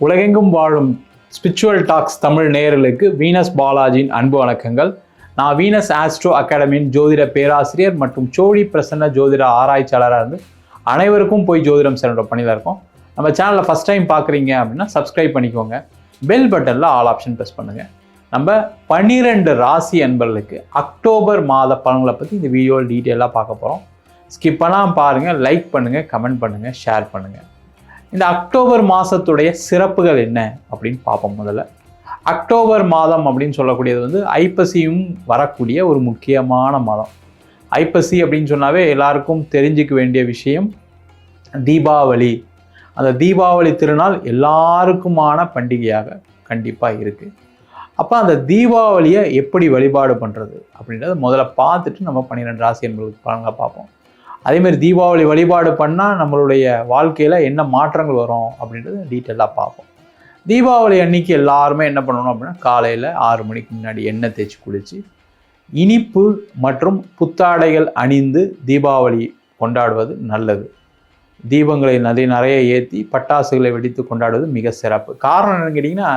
உலகெங்கும் வாழும் spiritual tax Tamil நேயர்களுக்கு வீனஸ் பாலாஜியின் அன்பு வணக்கங்கள். நான் வீனஸ் ஆஸ்ட்ரோ அகாடமியின் ஜோதிட பேராசிரியர் மற்றும் சோழி பிரசன்ன ஜோதிட ஆராய்ச்சியாளராக இருந்து அனைவருக்கும் போய் ஜோதிடம் சென்ற பணியில் இருக்கோம். நம்ம சேனலில் ஃபஸ்ட் டைம் பார்க்குறீங்க அப்படின்னா சப்ஸ்கிரைப் பண்ணிக்கோங்க. பெல் பட்டனில் ஆல் ஆப்ஷன் ப்ரெஸ் பண்ணுங்கள் நம்ம பன்னிரெண்டு ராசி அன்பர்களுக்கு அக்டோபர் மாத பலன்களை பற்றி இந்த வீடியோவில் டீட்டெயிலாக பார்க்க போகிறோம் ஸ்கிப் பண்ணாமல் பாருங்கள் லைக் பண்ணுங்கள் கமெண்ட் பண்ணுங்கள் ஷேர் பண்ணுங்கள் இந்த அக்டோபர் மாதத்துடைய சிறப்புகள் என்ன அப்படின்னு பார்ப்போம் முதல்ல. அக்டோபர் மாதம் அப்படின்னு சொல்லக்கூடியது வந்து ஐப்பசியும் வரக்கூடிய ஒரு முக்கியமான மாதம். ஐப்பசி அப்படின்னு சொன்னாவே எல்லாருக்கும் தெரிஞ்சுக்க வேண்டிய விஷயம் தீபாவளி. அந்த தீபாவளி திருநாள் எல்லாருக்குமான பண்டிகையாக கண்டிப்பாக இருக்குது அப்போ அந்த தீபாவளியை எப்படி வழிபாடு பண்ணுறது அப்படின்றத முதல்ல பார்த்துட்டு நம்ம பன்னிரெண்டு ராசி என்பது பலன்களை பார்ப்போம். அதேமாதிரி தீபாவளி வழிபாடு பண்ணால் நம்மளுடைய வாழ்க்கையில் என்ன மாற்றங்கள் வரும் அப்படின்றத டீட்டெயிலாக பார்ப்போம். தீபாவளி அன்னைக்கு எல்லாருமே என்ன பண்ணணும் அப்படின்னா காலையில் ஆறு மணிக்கு முன்னாடி எண்ணெய் தேய்ச்சி குளித்து இனிப்பு மற்றும் புத்தாடைகள் அணிந்து தீபாவளி கொண்டாடுவது நல்லது. தீபங்களை நிறைய நிறைய ஏற்றி பட்டாசுகளை வெடித்து கொண்டாடுவது மிக சிறப்பு. காரணம் என்னன்னு கேட்டிங்கன்னா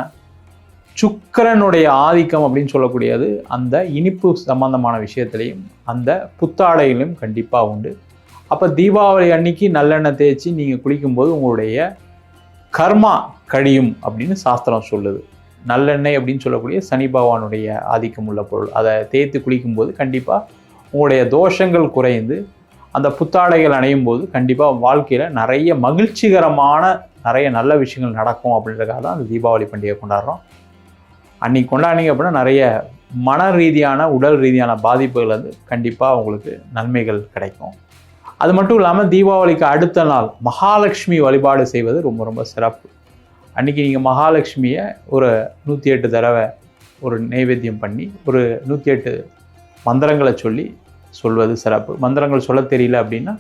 சுக்கரனுடைய ஆதிக்கம் அப்படின்னு சொல்லக்கூடியது அந்த இனிப்பு சம்பந்தமான விஷயத்துலையும் அந்த புத்தாடையிலும் கண்டிப்பாக உண்டு. அப்போ தீபாவளி அன்னைக்கு நல்லெண்ணெய் தேய்ச்சி நீங்கள் குளிக்கும்போது உங்களுடைய கர்மா கழியும் அப்படின்னு சாஸ்திரம் சொல்லுது. நல்லெண்ணெய் அப்படின்னு சொல்லக்கூடிய சனி பகவானுடைய ஆதிக்கம் உள்ள பொருள். அதை தேய்த்து குளிக்கும்போது கண்டிப்பாக உங்களுடைய தோஷங்கள் குறைந்து அந்த புத்தாடைகள் அணையும் போது கண்டிப்பாக வாழ்க்கையில் நிறைய மகிழ்ச்சிகரமான நிறைய நல்ல விஷயங்கள் நடக்கும் அப்படின்றதுக்காக தான் அந்த தீபாவளி பண்டிகை கொண்டாடுறோம். அன்னைக்கு கொண்டாடினீங்க அப்படின்னா நிறைய மன ரீதியான உடல் ரீதியான பாதிப்புகள் வந்து கண்டிப்பாக உங்களுக்கு நன்மைகள் கிடைக்கும். அது மட்டும் இல்லாமல் தீபாவளிக்கு அடுத்த நாள் மகாலட்சுமி வழிபாடு செய்வது ரொம்ப ரொம்ப சிறப்பு. அன்றைக்கி நீங்கள் மகாலட்சுமியை ஒரு நூற்றி எட்டு தடவை ஒரு நைவேத்தியம் பண்ணி ஒரு நூற்றி எட்டு மந்திரங்களை சொல்லி சொல்வது சிறப்பு. மந்திரங்கள் சொல்ல தெரியல அப்படின்னா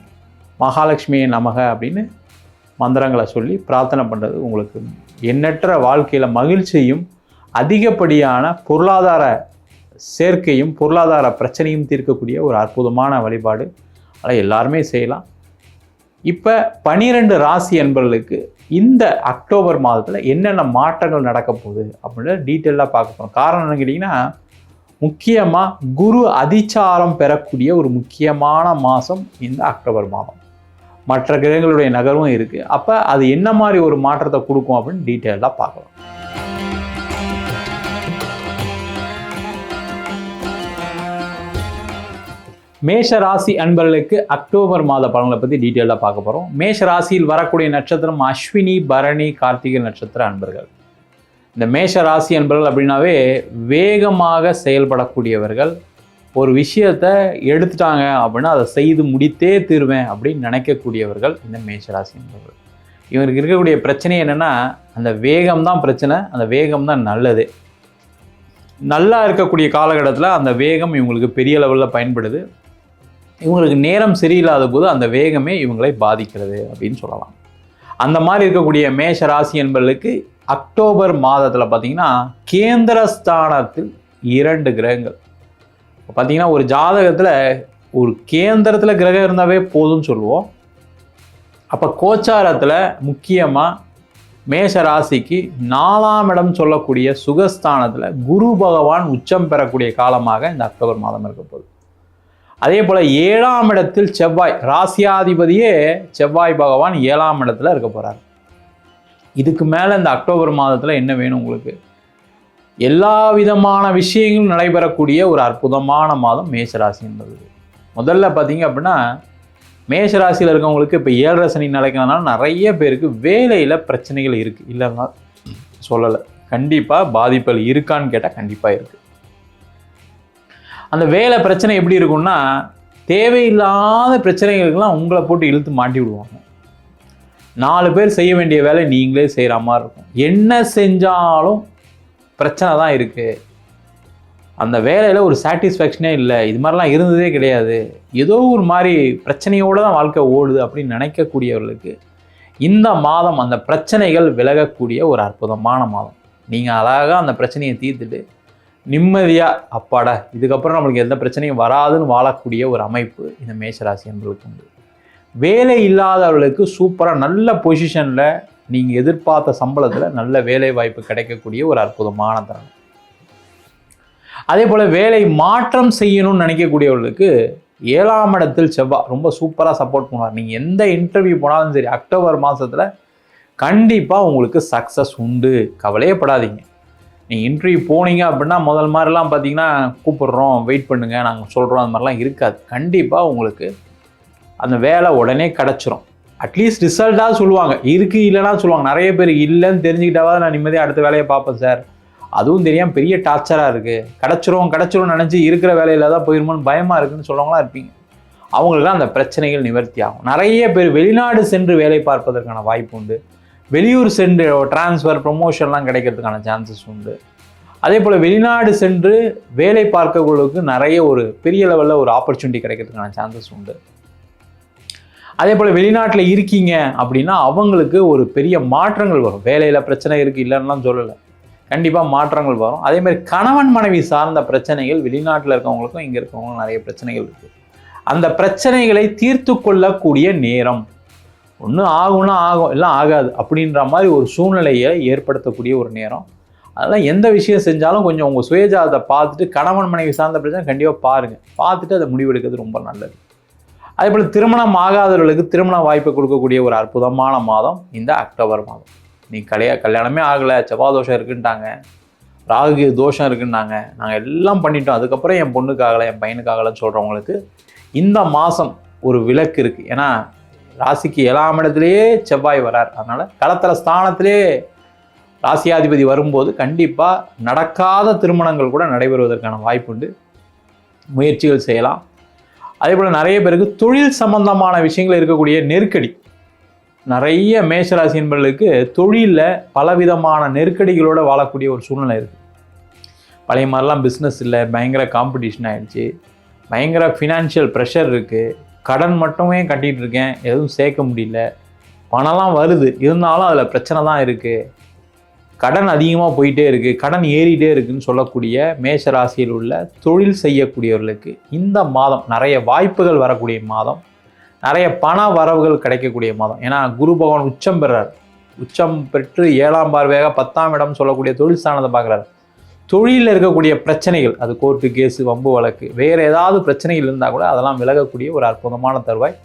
மகாலட்சுமியை நமக அப்படின்னு மந்திரங்களை சொல்லி பிரார்த்தனை பண்ணுறது உங்களுக்கு எண்ணற்ற வாழ்க்கையில் மகிழ்ச்சியும் அதிகப்படியான பொருளாதார சேர்க்கையும் பொருளாதார பிரச்சனையும் தீர்க்கக்கூடிய ஒரு அற்புதமான வழிபாடு. அதை எல்லாருமே செய்யலாம். இப்போ பனிரெண்டு ராசி என்பவர்களுக்கு இந்த அக்டோபர் மாதத்தில் என்னென்ன மாற்றங்கள் நடக்க போகுது அப்படின்றத டீட்டெயிலாக பார்க்க போகிறோம் காரணம் என்ன கேட்டிங்கன்னா முக்கியமாக குரு அதிச்சாரம் பெறக்கூடிய ஒரு முக்கியமான மாதம் இந்த அக்டோபர் மாதம். மற்ற கிரகங்களுடைய நகர்வும் இருக்குது அப்போ அது என்ன மாதிரி ஒரு மாற்றத்தை கொடுக்கும் அப்படின்னு டீட்டெயிலாக பார்க்கலாம். மேஷ ராசி அன்பர்களுக்கு அக்டோபர் மாத பலன்களை பற்றி டீட்டெயிலாக பார்க்க போகிறோம் மேஷ ராசியில் வரக்கூடிய நட்சத்திரம் அஸ்வினி பரணி கார்த்திகை நட்சத்திர அன்பர்கள். இந்த மேஷ ராசி அன்பர்கள் அப்படின்னாவே வேகமாக செயல்படக்கூடியவர்கள். ஒரு விஷயத்தை எடுத்துட்டாங்க அப்படின்னா அதை செய்து முடித்தே தீருவேன் அப்படின்னு நினைக்கக்கூடியவர்கள் இந்த மேஷ ராசி அன்பர்கள். இவருக்கு இருக்கக்கூடிய பிரச்சனை என்னென்னா அந்த வேகம் தான் பிரச்சனை அந்த வேகம் தான் நல்லது. நல்லா இருக்கக்கூடிய காலகட்டத்தில் அந்த வேகம் இவங்களுக்கு பெரிய லெவலில் பயன்படுது. இவங்களுக்கு நேரம் சரியில்லாத போது அந்த வேகமே இவங்களை பாதிக்கிறது அப்படின்னு சொல்லலாம். அந்த மாதிரி இருக்கக்கூடிய மேஷ ராசி என்பவர்களுக்கு அக்டோபர் மாதத்தில் பார்த்தீங்கன்னா கேந்திரஸ்தானத்தில் இரண்டு கிரகங்கள். பார்த்தீங்கன்னா ஒரு ஜாதகத்தில் ஒரு கேந்திரத்தில் கிரகம் இருந்தாவே போதும்னு சொல்லுவோம். அப்போ கோச்சாரத்தில் முக்கியமாக மேஷ ராசிக்கு நாலாம் இடம் சொல்லக்கூடிய சுகஸ்தானத்தில் குரு பகவான் உச்சம் பெறக்கூடிய காலமாக இந்த அக்டோபர் மாதம் இருக்க போகுது. அதே போல் ஏழாம் இடத்தில் செவ்வாய் ராசியாதிபதியே செவ்வாய் பகவான் ஏழாம் இடத்துல இருக்க போகிறார் இதுக்கு மேலே இந்த அக்டோபர் மாதத்தில் என்ன வேணும் உங்களுக்கு? எல்லா விதமான விஷயங்களும் நடைபெறக்கூடிய ஒரு அற்புதமான மாதம் மேஷராசின்றது முதல்ல பார்த்தீங்க அப்படின்னா மேஷராசியில் இருக்கவங்களுக்கு இப்போ ஏழரை சனி நடக்கிறதுனால நிறைய பேருக்கு வேலையில் பிரச்சனைகள் இருக்குது இல்லைன்னா சொல்லலை. கண்டிப்பாக பாதிப்புகள் இருக்கான்னு கேட்டால் கண்டிப்பாக இருக்குது அந்த வேலை பிரச்சனை எப்படி இருக்கும்னா தேவையில்லாத பிரச்சனைகளுக்கெல்லாம் உங்களை போட்டு இழுத்து மாட்டி விடுவாங்க. நாலு பேர் செய்ய வேண்டிய வேலை நீங்களே செய்கிற மாதிரி இருக்கும். என்ன செஞ்சாலும் பிரச்சனை தான் இருக்குது அந்த வேலையில் ஒரு சாட்டிஸ்ஃபேக்ஷனே இல்லை. இது மாதிரிலாம் இருந்ததே கிடையாது. ஏதோ ஒரு மாதிரி பிரச்சனையோடு தான் வாழ்க்கை ஓடுது அப்படின்னு நினைக்கக்கூடியவர்களுக்கு இந்த மாதம் அந்த பிரச்சனைகள் விலகக்கூடிய ஒரு அற்புதமான மாதம். நீங்கள் அழகாக அந்த பிரச்சனையை தீர்த்துட்டு நிம்மதியாக அப்பாடா இதுக்கப்புறம் நம்மளுக்கு எந்த பிரச்சனையும் வராதுன்னு வாழக்கூடிய ஒரு அமைப்பு இந்த மேஷராசி என்பதுக்கு உண்டு. வேலை இல்லாதவர்களுக்கு சூப்பராக நல்ல பொசிஷனில் நீங்கள் எதிர்பார்த்த சம்பளத்தில் நல்ல வேலை வாய்ப்பு கிடைக்கக்கூடிய ஒரு அற்புதமான தருணம். அதே போல் வேலை மாற்றம் செய்யணும்னு நினைக்கக்கூடியவர்களுக்கு ஏழாம் இடத்தில் செவ்வாய் ரொம்ப சூப்பராக சப்போர்ட் பண்ணுவார். நீங்கள் எந்த இன்டர்வியூ போனாலும் சரி அக்டோபர் மாதத்தில் கண்டிப்பாக உங்களுக்கு சக்ஸஸ் உண்டு. கவலையே படாதீங்க. நீங்கள் இன்டர்வியூ போனீங்க அப்படின்னா முதல் மாதிரிலாம் பார்த்தீங்கன்னா கூப்பிடுறோம் வெயிட் பண்ணுங்கள் நாங்கள் சொல்கிறோம் அந்த மாதிரிலாம் இருக்காது. கண்டிப்பாக உங்களுக்கு அந்த வேலை உடனே கிடச்சிரும். அட்லீஸ்ட் ரிசல்ட்டாக சொல்லுவாங்க. இருக்குது இல்லைனா சொல்லுவாங்க. நிறைய பேர் இல்லைன்னு தெரிஞ்சுக்கிட்டாவது நான் நிம்மதியாக அடுத்த வேலையை பார்ப்பேன் சார் அதுவும் தெரியாமல் பெரிய டார்ச்சராக இருக்குது கிடச்சிரும் கிடச்சிரும் நினச்சி இருக்கிற வேலையில் தான் போயிருமோன்னு பயமாக இருக்குன்னு சொல்கிறவங்களாம் இருப்பீங்க. அவங்களுக்குலாம் அந்த பிரச்சனைகள் நிவர்த்தி ஆகும். நிறைய பேர் வெளிநாடு சென்று வேலை பார்ப்பதற்கான வாய்ப்பு உண்டு. வெளியூர் சென்று டிரான்ஸ்ஃபர் ப்ரொமோஷன்லாம் கிடைக்கிறதுக்கான சான்சஸ் உண்டு. அதே போல் வெளிநாடு சென்று வேலை பார்க்கவர்களுக்கு நிறைய ஒரு பெரிய லெவலில் ஒரு ஆப்பர்ச்சுனிட்டி கிடைக்கிறதுக்கான சான்சஸ் உண்டு. அதே போல் வெளிநாட்டில் இருக்கீங்க அப்படின்னா அவங்களுக்கு ஒரு பெரிய மாற்றங்கள் வரும். வேலையில் பிரச்சனை இருக்குது இல்லைன்னா சொல்லலை. கண்டிப்பாக மாற்றங்கள் வரும். அதே மாதிரி கணவன் மனைவி சார்ந்த பிரச்சனைகள் வெளிநாட்டில் இருக்கவங்களுக்கும் இங்கே இருக்கவங்களுக்கும் நிறைய பிரச்சனைகள் இருக்குது அந்த பிரச்சனைகளை தீர்த்து கொள்ளக்கூடிய நேரம். ஒன்றும் ஆகும்னா ஆகும் எல்லாம் ஆகாது. அப்படின்ற மாதிரி ஒரு சூழ்நிலையை ஏற்படுத்தக்கூடிய ஒரு நேரம். அதெல்லாம் எந்த விஷயம் செஞ்சாலும் கொஞ்சம் உங்கள் சுயஜாதத்தை பார்த்துட்டு கணவன் மனைவி சார்ந்த பிரச்சனை கண்டிப்பாக பாருங்கள் பார்த்துட்டு அதை முடிவெடுக்கிறது ரொம்ப நல்லது. அதே போல் திருமணம் ஆகாதவர்களுக்கு திருமண வாய்ப்பை கொடுக்கக்கூடிய ஒரு அற்புதமான மாதம் இந்த அக்டோபர் மாதம். நீ கலையா கல்யாணமே ஆகலை செவ்வாதோஷம் இருக்குன்ட்டாங்க ராகு தோஷம் இருக்குன்னாங்க நாங்கள் எல்லாம் பண்ணிட்டோம். அதுக்கப்புறம் என் பொண்ணுக்கு ஆகலை என் பையனுக்கு ஆகலைன்னு சொல்கிறவங்களுக்கு இந்த மாதம் ஒரு விளக்கு இருக்குது ஏன்னா ராசிக்கு ஏழாம் இடத்துலையே செவ்வாய் வரார். அதனால் களத்திர ஸ்தானத்திலே ராசியாதிபதி வரும்போது கண்டிப்பாக நடக்காத திருமணங்கள் கூட நடைபெறுவதற்கான வாய்ப்பு உண்டு முயற்சிகள் செய்யலாம். அதே போல் நிறைய பேருக்கு தொழில் சம்பந்தமான விஷயங்கள் இருக்கக்கூடிய நெருக்கடி. நிறைய மேஷராசி என்பவர்களுக்கு தொழிலில் பலவிதமான நெருக்கடிகளோடு வாழக்கூடிய ஒரு சூழ்நிலை இருக்குது பழைய மாதிரிலாம் பிஸ்னஸ் இல்லை பயங்கர காம்படிஷன் ஆகிடுச்சு பயங்கர ஃபினான்ஷியல் ப்ரெஷர் இருக்குது கடன் மட்டுமே கட்டிகிட்டு இருக்கேன் எதுவும் சேர்க்க முடியல. பணம்லாம் வருது இருந்தாலும் அதில் பிரச்சனை தான் இருக்குது கடன் அதிகமாக போயிட்டே இருக்குது கடன் ஏறிட்டே இருக்குதுன்னு சொல்லக்கூடிய மேஷ ராசியில் உள்ள தொழில் செய்யக்கூடியவர்களுக்கு இந்த மாதம் நிறைய வாய்ப்புகள் வரக்கூடிய மாதம் நிறைய பண வரவுகள் கிடைக்கக்கூடிய மாதம். ஏன்னா குரு பகவான் உச்சம் பெறார். உச்சம் பெற்று ஏழாம் பார்வையாக பத்தாம் இடம் சொல்லக்கூடிய தொழில் ஸ்தானத்தை பார்க்குறாரு. தொழிலில் இருக்கக்கூடிய பிரச்சனைகள் அது கோர்ட்டு கேஸு வம்பு வழக்கு வேறு ஏதாவது பிரச்சனைகள் இருந்தால் கூட அதெல்லாம் விலகக்கூடிய ஒரு அற்புதமான தருவாய்.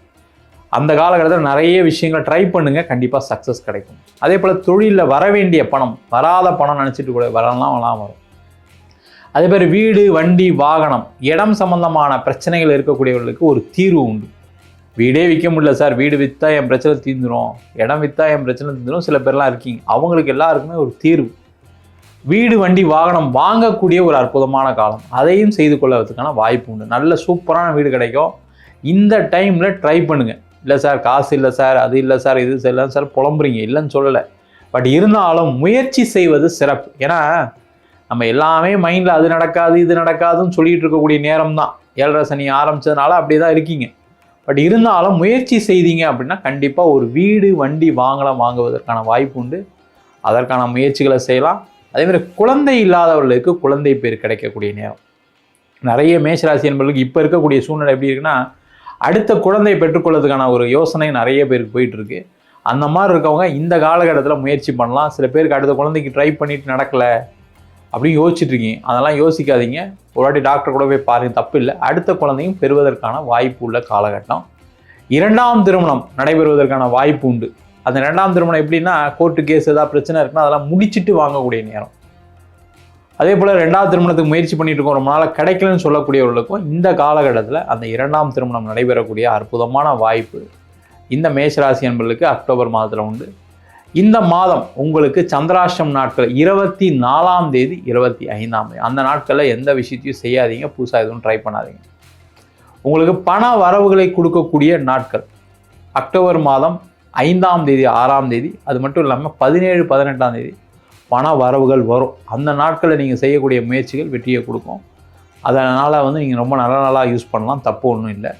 அந்த காலகட்டத்தில் நிறைய விஷயங்களை ட்ரை பண்ணுங்கள் கண்டிப்பாக சக்ஸஸ் கிடைக்கும். அதே போல் தொழிலில் வர வேண்டிய பணம் வராத பணம் நினச்சிட்டு கூட வரலாம் வரலாம் வரும். அதே மாதிரி வீடு வண்டி வாகனம் இடம் சம்பந்தமான பிரச்சனைகள் இருக்கக்கூடியவர்களுக்கு ஒரு தீர்வு உண்டு. வீடே விற்க முடியல சார் வீடு விற்றா என் பிரச்சனை தீர்ந்துடும் இடம் விற்றா என் பிரச்சனை தீர்ந்துடும் சில பேர்லாம் இருக்கீங்க. அவங்களுக்கு எல்லாருக்குமே ஒரு தீர்வு. வீடு வண்டி வாகனம் வாங்கக்கூடிய ஒரு அற்புதமான காலம். அதையும் செய்து கொள்வதற்கான வாய்ப்பு உண்டு. நல்ல சூப்பரான வீடு கிடைக்கும். இந்த டைமில் ட்ரை பண்ணுங்கள் இல்லை சார் காசு இல்லை சார் அது இல்லை சார் இது இல்லை சார் புலம்புறீங்க. இல்லைன்னு சொல்லலை. பட் இருந்தாலும் முயற்சி செய்வது சிறப்பு. ஏன்னா நம்ம எல்லாமே மைண்டில் அது நடக்காது இது நடக்காதுன்னு சொல்லிட்டு இருக்கக்கூடிய நேரம் தான் ஏழரை சனி ஆரம்பித்ததுனால அப்படியே தான் இருக்கீங்க. பட் இருந்தாலும் முயற்சி செய்தீங்க அப்படின்னா கண்டிப்பாக ஒரு வீடு வண்டி வாங்கலாம் வாங்குவதற்கான வாய்ப்பு உண்டு. அதற்கான முயற்சிகளை செய்யலாம். அதேமாதிரி குழந்தை இல்லாதவர்களுக்கு குழந்தை பேர் கிடைக்கக்கூடிய நேரம். நிறைய மேஷராசி என்பவர்களுக்கு இப்போ இருக்கக்கூடிய சூழ்நிலை எப்படி இருக்குன்னா அடுத்த குழந்தை பெற்றுக்கொள்வதற்கான ஒரு யோசனை நிறைய பேருக்கு போயிட்டுருக்கு. அந்த மாதிரி இருக்கவங்க இந்த காலகட்டத்தில் முயற்சி பண்ணலாம். சில பேருக்கு அடுத்த குழந்தைக்கு ட்ரை பண்ணிட்டு நடக்கலை அப்படின்னு யோசிச்சுட்ருக்கீங்க அதெல்லாம் யோசிக்காதீங்க. ஒரு வாட்டி டாக்டர் கூட போய் பாருங்க தப்பு இல்லை. அடுத்த குழந்தையும் பெறுவதற்கான வாய்ப்பு உள்ள காலகட்டம். இரண்டாம் திருமணம் நடைபெறுவதற்கான வாய்ப்பு உண்டு. அந்த ரெண்டாம் திருமணம் எப்படின்னா கோர்ட்டு கேஸ் ஏதாவது பிரச்சனை இருக்குன்னா அதெல்லாம் முடிச்சுட்டு வாங்கக்கூடிய நேரம். அதே போல் ரெண்டாவது திருமணத்துக்கு முயற்சி பண்ணிட்டு இருக்கோம் ரொம்ப நாளாக கிடைக்கலன்னு சொல்லக்கூடியவர்களுக்கும் இந்த காலகட்டத்தில் அந்த இரண்டாம் திருமணம் நடைபெறக்கூடிய அற்புதமான வாய்ப்பு இந்த மேஷராசி என்பர்களுக்கு அக்டோபர் மாதத்தில் உண்டு. இந்த மாதம் உங்களுக்கு சந்திராஷ்டம் நாட்கள் இருபத்தி நாலாம் தேதி இருபத்தி ஐந்தாம் தேதி. அந்த நாட்களில் எந்த விஷயத்தையும் செய்யாதீங்க புதுசாக எதுவும் ட்ரை பண்ணாதீங்க. உங்களுக்கு பண வரவுகளை கொடுக்கக்கூடிய நாட்கள். அக்டோபர் மாதம் ஐந்தாம் தேதி ஆறாம் தேதி அது மட்டும் இல்லாமல் பதினேழு பதினெட்டாம் தேதி பண வரவுகள் வரும். அந்த நாட்களில் நீங்கள் செய்யக்கூடிய முயற்சிகள் வெற்றியை கொடுக்கும். அதனால் வந்து நீங்கள் ரொம்ப நல்ல நாளாக யூஸ் பண்ணலாம் தப்பு ஒன்றும் இல்லை.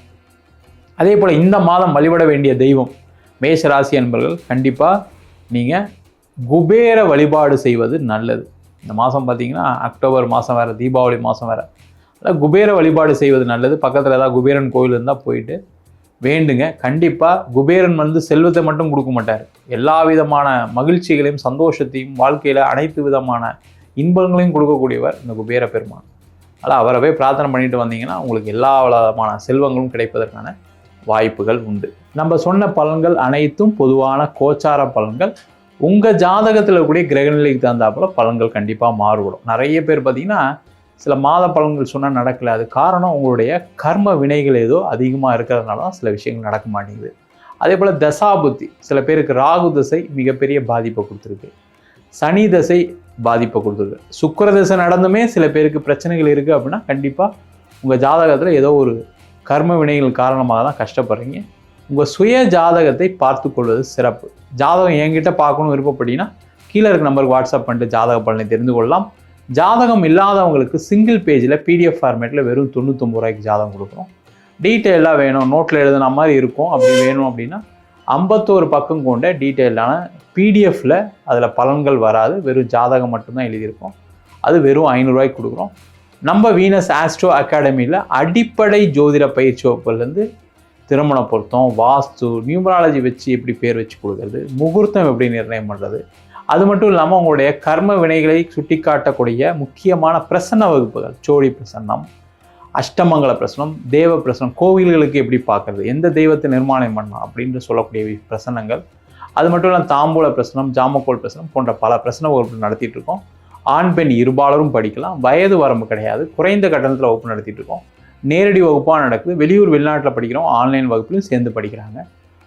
அதே போல் இந்த மாதம் வழிபட வேண்டிய தெய்வம் மேஷ ராசி என்பர்கள் கண்டிப்பாக நீங்கள் குபேர வழிபாடு செய்வது நல்லது. இந்த மாதம் பார்த்திங்கன்னா அக்டோபர் மாதம் வேறு தீபாவளி மாதம் வேறு. அதாவது குபேர வழிபாடு செய்வது நல்லது. பக்கத்தில் ஏதாவது குபேரன் கோயில் இருந்தால் போயிட்டு வேண்டுங்க. கண்டிப்பாக குபேரன் வந்து செல்வத்தை மட்டும் கொடுக்க மாட்டார். எல்லா விதமான மகிழ்ச்சிகளையும் சந்தோஷத்தையும் வாழ்க்கையில் அனைத்து விதமான இன்பங்களையும் கொடுக்கக்கூடியவர் இந்த குபேர பெருமான். அதனால் அவரை போய் பிரார்த்தனை பண்ணிட்டு வந்தீங்கன்னா உங்களுக்கு எல்லா விதமான செல்வங்களும் கிடைப்பதற்கான வாய்ப்புகள் உண்டு. நம்ம சொன்ன பலன்கள் அனைத்தும் பொதுவான கோச்சார பலன்கள். உங்கள் ஜாதகத்தில் கூடிய கிரகநிலைக்கு தகுந்தாப்புல பலன்கள் கண்டிப்பாக மாறுபடும். நிறைய பேர் பார்த்தீங்கன்னா சில மாத பலன்கள் சொன்னால் நடக்கல. அது காரணம் உங்களுடைய கர்ம வினைகள் ஏதோ அதிகமாக இருக்கிறதுனால தான் சில விஷயங்கள் நடக்க மாட்டேங்குது. அதே போல் தசாபுத்தி சில பேருக்கு ராகு தசை மிகப்பெரிய பாதிப்பை கொடுத்துருக்கு. சனி தசை பாதிப்பை கொடுத்துருக்கு. சுக்கர தசை நடந்துமே சில பேருக்கு பிரச்சனைகள் இருக்குது அப்படின்னா கண்டிப்பாக உங்கள் ஜாதகத்தில் ஏதோ ஒரு கர்ம வினைகள் காரணமாக தான் கஷ்டப்படுறீங்க. உங்கள் சுய ஜாதகத்தை பார்த்து கொள்வது சிறப்பு. ஜாதகம் என்கிட்ட பார்க்கணும் விருப்பப்படின்னா கீழே இருக்க நம்பருக்கு வாட்ஸ்அப் பண்ணிட்டு ஜாதக பலனை தெரிந்து கொள்ளலாம். ஜாதகம் இல்லாதவங்களுக்கு சிங்கிள் பேஜில் பிடிஎஃப் ஃபார்மேட்டில் வெறும் தொண்ணூத்தொம்பது ரூபாய்க்கு ஜாதகம் கொடுக்குறோம் டீட்டெயிலாக வேணும். நோட்டில் எழுதுன மாதிரி இருக்கும். அப்படி வேணும் அப்படின்னா ஐம்பத்தோரு பக்கம் கொண்ட டீட்டெயிலான பிடிஎஃப்பில் அதில் பலன்கள் வராது. வெறும் ஜாதகம் மட்டும்தான் எழுதியிருக்கோம். அது வெறும் ஐநூறுரூவாய்க்கு கொடுக்குறோம். நம்ம வீனஸ் ஆஸ்ட்ரோ அகாடமியில் அடிப்படை ஜோதிட பயிற்சி வகுப்புலேருந்து திருமண பொருத்தம் வாஸ்து நியூமராலஜி வச்சு எப்படி பேர் வச்சு கொடுக்கறது முகூர்த்தம் எப்படி நிர்ணயம் பண்ணுறது அது மட்டும் இல்லாமல் உங்களுடைய கர்ம வினைகளை சுட்டிக்காட்டக்கூடிய முக்கியமான பிரசன்ன வகுப்புகள். சோழி பிரசன்னம் அஷ்டமங்கல பிரசனம் தேவ பிரசனம் கோவில்களுக்கு எப்படி பார்க்கறது எந்த தெய்வத்தை நிர்மாணம் பண்ணலாம் அப்படின்னு சொல்லக்கூடிய பிரசனங்கள் அது மட்டும் இல்லாமல் தாம்பூல பிரசனம் ஜாமக்கோல் பிரசனம் போன்ற பல பிரசன வகுப்புகள் நடத்திட்டு இருக்கோம். ஆண் பெண் இருபாலரும் படிக்கலாம். வயது வரம்பு கிடையாது. குறைந்த கட்டணத்தில் வகுப்பு நடத்திட்டு இருக்கோம். நேரடி வகுப்பாக நடக்குது. வெளியூர் வெளிநாட்டில் படிக்கிறோம் ஆன்லைன் வகுப்புலையும் சேர்ந்து படிக்கிறாங்க.